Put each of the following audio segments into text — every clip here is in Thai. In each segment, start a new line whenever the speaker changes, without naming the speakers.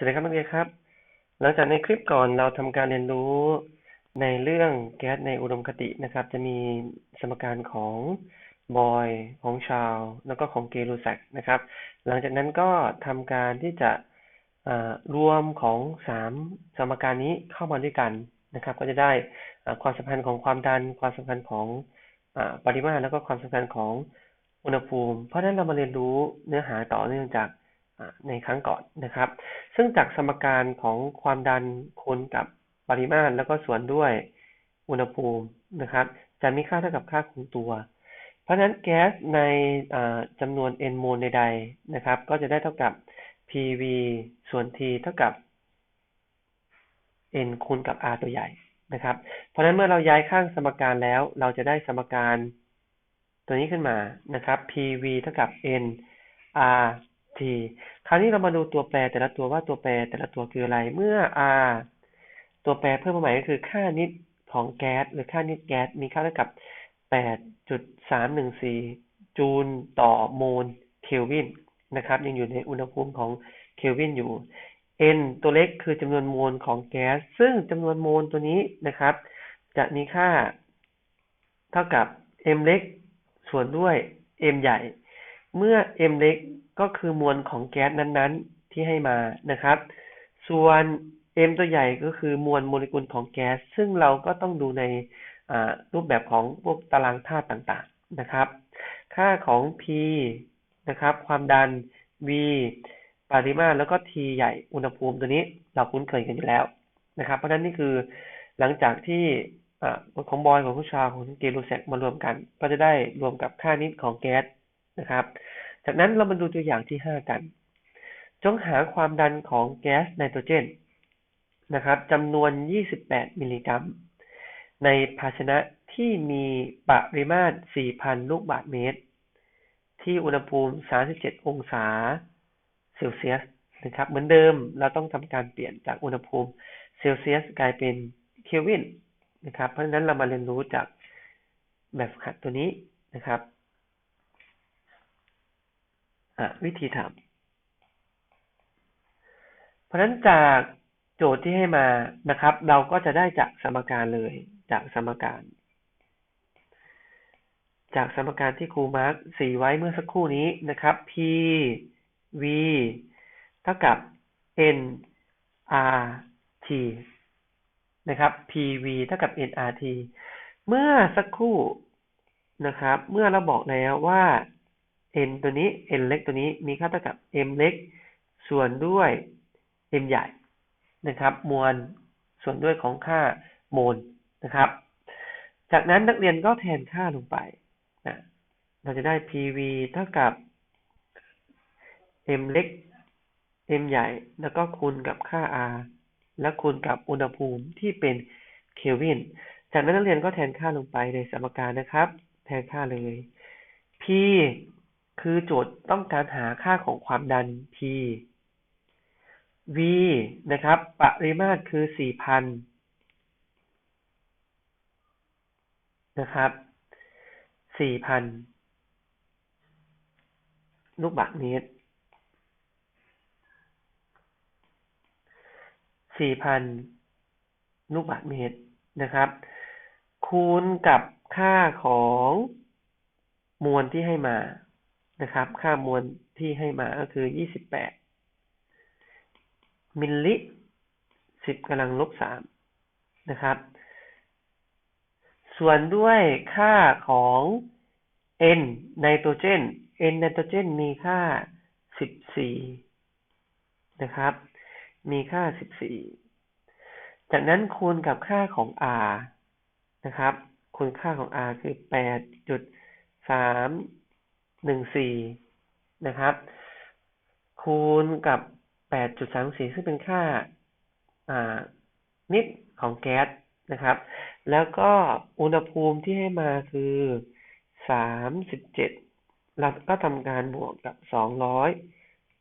สวัสดีครับนักเรียนครับ หลังจากในคลิปก่อนเราทำการเรียนรู้ในเรื่องแก๊สในอุดมคตินะครับ จะมีสมการของบอยของชาว แล้วก็ของเกลูแซกนะครับ หลังจากนั้นก็ทำการที่จะรวมของสามสมการนี้เข้ามาด้วยกันนะครับ ก็จะได้ความสัมพันธ์ของความดัน ความสัมพันธ์ของปริมาตรแล้วก็ความสัมพันธ์ของอุณหภูมิ เพราะฉะนั้นเรามาเรียนรู้เนื้อหาต่อเนื่องจาก ในครั้งก่อนนะครับ ซึ่งจากสมการของความดันคูณกับปริมาตรแล้วก็ส่วนด้วยอุณหภูมินะครับ จะมีค่าเท่ากับค่าคงตัว เพราะฉะนั้นแก๊สในจำนวน n โมลใดๆนะครับ ก็จะได้เท่ากับ PV ส่วน T เท่ากับ n คูณกับ R ตัวใหญ่นะครับ เพราะฉะนั้นเมื่อเราย้ายข้างสมการแล้ว เราจะได้สมการตัวนี้ขึ้นมานะครับ PV เท่ากับ n R t คราวนี้เรามาดูตัวแปรแต่ละตัวว่าตัวแปรแต่ละตัวคืออะไร เมื่อ r ตัวแปรเพิ่มมาใหม่ก็คือค่านิดของแก๊สหรือค่านิดแก๊สมีค่าเท่ากับ 8.314 จูลต่อโมลเคลวินนะครับยังอยู่ในอุณหภูมิของเคลวินอยู่ n ตัวเล็กคือจำนวนโมลของแก๊ส ซึ่งจำนวนโมลตัวนี้นะครับ จะมีค่าเท่ากับ m เล็กส่วนด้วย m ใหญ่ เมื่อ m เล็กก็คือมวลของแก๊สนั้นๆ ที่ให้มานะครับ ส่วน m ตัวใหญ่ก็คือมวลโมเลกุลของแก๊ส ซึ่งเราก็ต้องดูในรูปแบบของพวกตารางธาตุต่างๆนะครับ ค่าของ p นะครับ ความดัน v ปริมาตรแล้วก็ t ใหญ่อุณหภูมิตัวนี้เราคุ้นเคยกันอยู่แล้วนะครับ เพราะฉะนั้นนี่คือหลังจากที่ของบอยของผู้ชาของเกลูเซกมารวมกัน ก็จะได้รวมกับค่านิดของแก๊สนะครับ จากนั้นเรามาดูตัวอย่างที่ห้ากัน จงหาความดันของแก๊สไนโตรเจนนะครับจำนวน 28 มิลลิกรัม ในภาชนะที่มีปริมาตร 4,000 ลูกบาศก์เมตร ที่อุณหภูมิ 37 องศาเซลเซียสนะครับ เหมือนเดิมเราต้องทำการเปลี่ยนจากอุณหภูมิเซลเซียสกลายเป็นเคลวินนะครับ เพราะฉะนั้นเรามาเรียนรู้จากแบบขัดตัวนี้นะครับ วิธีทำเพราะนั้นจากโจทย์ที่ให้มานะครับ เราก็จะได้จากสมการเลย จากสมการ จากสมการที่ครูมาร์กสีไว้เมื่อสักครู่นี้นะครับ p v เท่ากับ n r t นะครับ p v เท่ากับ n r t เมื่อสักครู่นะครับ เมื่อเราบอกแล้วว่า n ตัวนี้ n เล็กตัวนี้มีค่าเท่ากับ m เล็ก ส่วนด้วย m ใหญ่นะครับ มวลส่วนด้วยของค่าโมลนะครับ จากนั้นนักเรียนก็แทนค่าลงไปนะเราจะได้ PV เท่ากับ m เล็ก m ใหญ่ แล้วก็คูณกับค่า R และคูณกับอุณหภูมิที่เป็นเคลวิน จากนั้นนักเรียนก็แทนค่าลงไปในสมการนะครับ แทนค่าเลย P คือโจทย์ต้องการหาค่าของความดัน P V นะครับ ปริมาตรคือ 4,000 นะครับ 4,000 ลูกบาศก์เมตร 4,000 ลูกบาศก์เมตรนะครับ คูณกับค่าของมวลที่ให้มา นะครับ ค่ามวลที่ให้มาก็คือ 28 มิลลิ10กำลังลบ3นะครับ ส่วนด้วยค่าของ N ไนโตรเจน N ไนโตรเจนมีค่า 14 นะครับ มีค่า 14 จากนั้นคูณกับค่าของ R นะครับ คูณค่าของ R คือ 8.3 หนึ่งสี่นะครับ คูณกับแปดจุดสามสี่ซึ่งเป็นค่านิดของแก๊สนะครับ แล้วก็อุณหภูมิที่ให้มาคือสามสิบเจ็ดเราก็ทำการบวกกับสองร้อย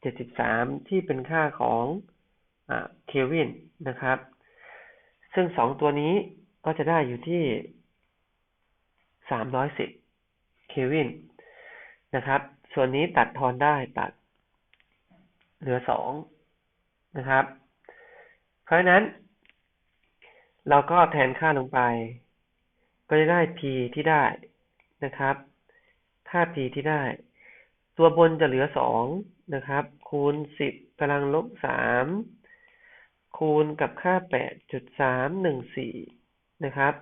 เจ็ดสิบสามที่เป็นค่าของเคลวินนะครับ ซึ่งสองตัวนี้ก็จะได้อยู่ที่สามร้อยสิบเคลวิน นะครับ ส่วนนี้ตัดทอนได้ตัด เหลือสองนะครับ เพราะฉะนั้น เราก็แทนค่าลงไป ก็จะได้ p ที่ได้นะครับ ค่า p ที่ได้ ตัวบนจะเหลือสองนะครับ คูณสิบกำลังลบสามคูณกับค่าแปดจุดสามหนึ่งสี่นะครับ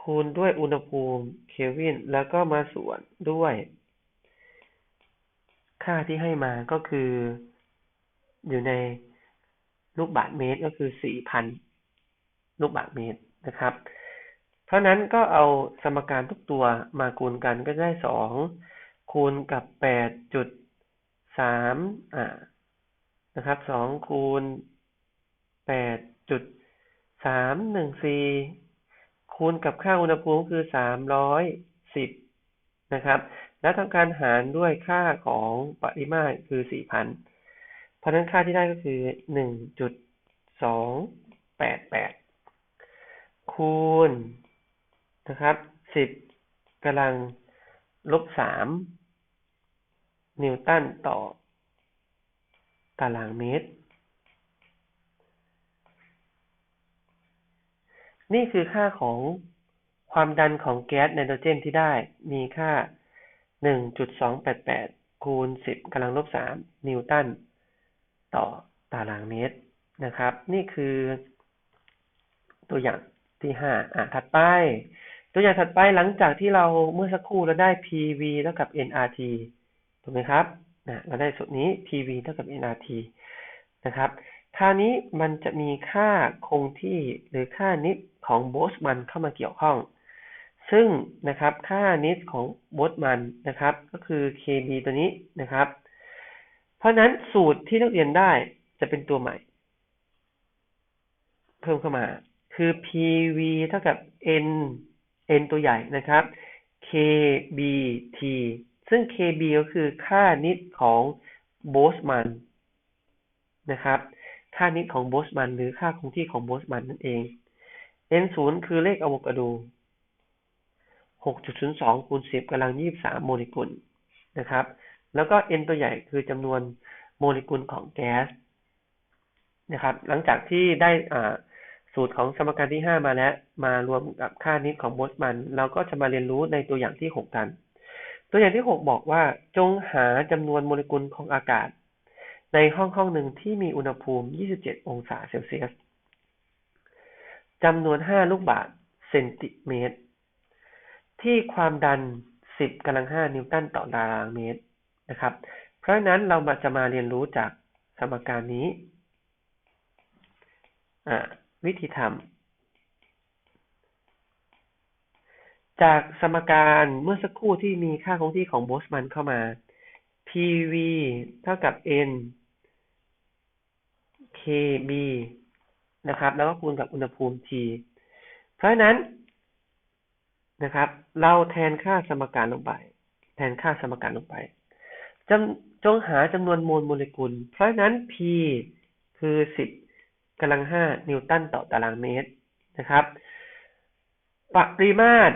คูณด้วยอุณหภูมิเคลวิน แล้วก็มาส่วนด้วย ค่าที่ให้มาก็คือ อยู่ในลูกบาศก์เมตรก็คือสี่พันลูกบาศก์เมตรนะครับ เพราะนั้นก็เอาสมการทุกตัวมาคูณกันก็ได้สองคูณกับแปดจุดสามอ่านะครับสองคูณแปดจุดสามหนึ่งสี่คูณกับค่าอุณหภูมิคือสามร้อยสิบนะครับ แล้วทำการหารด้วยค่าของปริมาตรคือสี่พันเพราะนั้นค่าที่ได้ก็คือหนึ่งจุดสองแปดแปดคูณนะครับสิบกำลังลบสามนิวตันต่อ ตารางเมตร นี่คือค่าของความดันของแก๊สไนโตรเจนที่ได้มีค่า 1.288คูณ10กำลังลบ3นิวตันต่อตารางเมตรนะครับ นี่คือตัวอย่างที่5อะถัดไป ตัวอย่างถัดไปหลังจากที่เราเมื่อสักครู่เราได้ PV เท่ากับ nRT ถูกไหมครับนะเราได้สูตรนี้ PV เท่ากับ nRT นะครับคราวนี้มันจะมีค่าคงที่หรือค่านิดของโบสมันเข้ามาเกี่ยวข้อง ซึ่งนะครับค่านิดของโบสมันนะครับ ก็คือ KB ตัวนี้นะครับ เพราะนั้นสูตรที่นักเรียนได้จะเป็นตัวใหม่ เพิ่มเข้ามา คือ PV เท่ากับ N N ตัวใหญ่นะครับ KBT ซึ่ง KB ก็คือค่านิดของโบสมันนะครับ ค่านิดของโบสมันหรือค่าคงที่ของโบสมันนั่นเอง n 0คือเลขอะโวคาโด 6.02 คูณ 10กำลัง 23 โมเลกุลนะครับ แล้วก็ n ตัวใหญ่คือจำนวนโมเลกุลของแก๊สนะครับ หลังจากที่ได้สูตรของสมการที่ 5 มาแล้ว มารวมกับค่านิดของโบสมัน เราก็จะมาเรียนรู้ในตัวอย่างที่ 6 กัน ตัวอย่างที่ 6 บอกว่าจงหาจำนวนโมเลกุลของอากาศ ในห้องห้องหนึ่งที่มีอุณหภูมิ 27 องศาเซลเซียสจำนวน 5 ลูกบาศก์เซนติเมตร ที่ความดัน 10กำลัง 5 นิวตันต่อตารางเมตรนะครับ เพราะนั้นเรามาจะมาเรียนรู้จากสมการนี้วิธีทำจากสมการเมื่อสักครู่ที่มีค่าคงที่ของโบสมันเข้ามา PV เท่ากับ N KB นะครับ แล้วก็คูณกับอุณหภูมิ T เพราะฉะนั้น นะครับ เราแทนค่าสมการลงไป แทนค่าสมการลงไปจำจงหาจำนวนโมลโมเลกุล เพราะนั้น P คือ 10กำลัง 5 นิวตันต่อตารางเมตรนะครับ ปริมาตร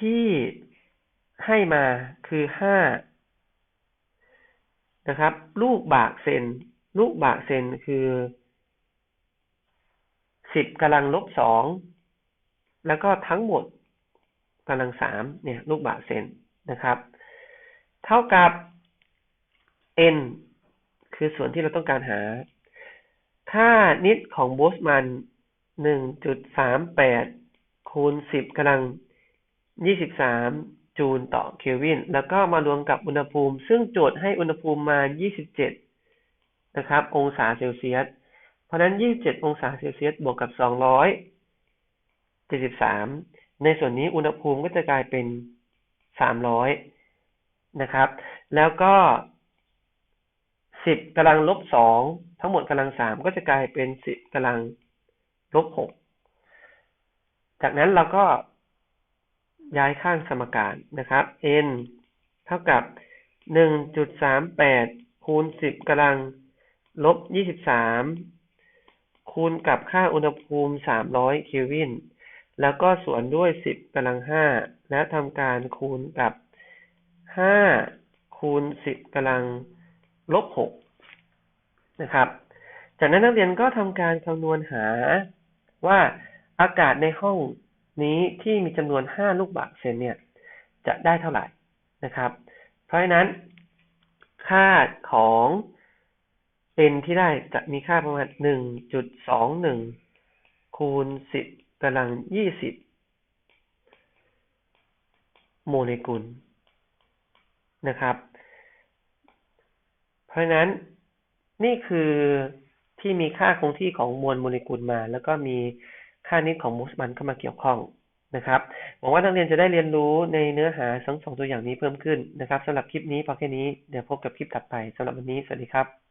ที่ให้มาคือ 5 นะครับ ลูกบากเซน ลูกบากเซนคือสิบกำลังลบสองแล้วก็ทั้งหมด กำลังสามเนี่ยลูกบาศก์เซนนะครับ เท่ากับ n คือส่วนที่เราต้องการหา ค่านิดของโบสมันหนึ่งจุดสามแปดคูณสิบกำลังยี่สิบสามจูลต่อเคลวิน แล้วก็มารวมกับอุณหภูมิ ซึ่งโจทย์ให้อุณหภูมิมายี่สิบเจ็ดนะครับ องศาเซลเซียส เพราะนั้น 27 องศาเซลเซียสบวกกับ 273 ในส่วนนี้อุณหภูมิก็จะกลายเป็น 300 นะครับ แล้วก็ 10กำลังลบ 2 ทั้งหมดกำลัง 3 ก็จะกลายเป็น 10กำลังลบ 6 จากนั้นเราก็ย้ายข้างสมการนะครับ n เท่ากับ 1.38 คูณ 10กำลังลบ 23 คูณกับค่าอุณหภูมิ 300 เคลวิน แล้วก็ส่วนด้วย10กำลัง5และทำการคูณกับ5คูณ10กำลังลบ6นะครับ จากนั้นนักเรียนก็ทำการคำนวณหาว่าอากาศในห้องนี้ที่มีจำนวน5ลูกบาศก์เซนเนี่ยจะได้เท่าไหร่นะครับ เพราะฉะนั้น ค่าของ n ที่ได้จะมีค่าประมาณ1.21คูณ10 กำลัง20โมเลกุลนะครับ เพราะฉะนั้นนี่คือที่มีค่าคงที่ของมวลโมเลกุลมา แล้วก็มีค่านิดของมูสมันเข้ามาเกี่ยวข้องนะครับหวังว่านักเรียนจะได้เรียนรู้ในเนื้อหาทั้งสองตัวอย่างนี้เพิ่มขึ้นนะครับสำหรับคลิปนี้พอแค่นี้เดี๋ยวพบกับคลิปถัดไปสำหรับวันนี้สวัสดีครับ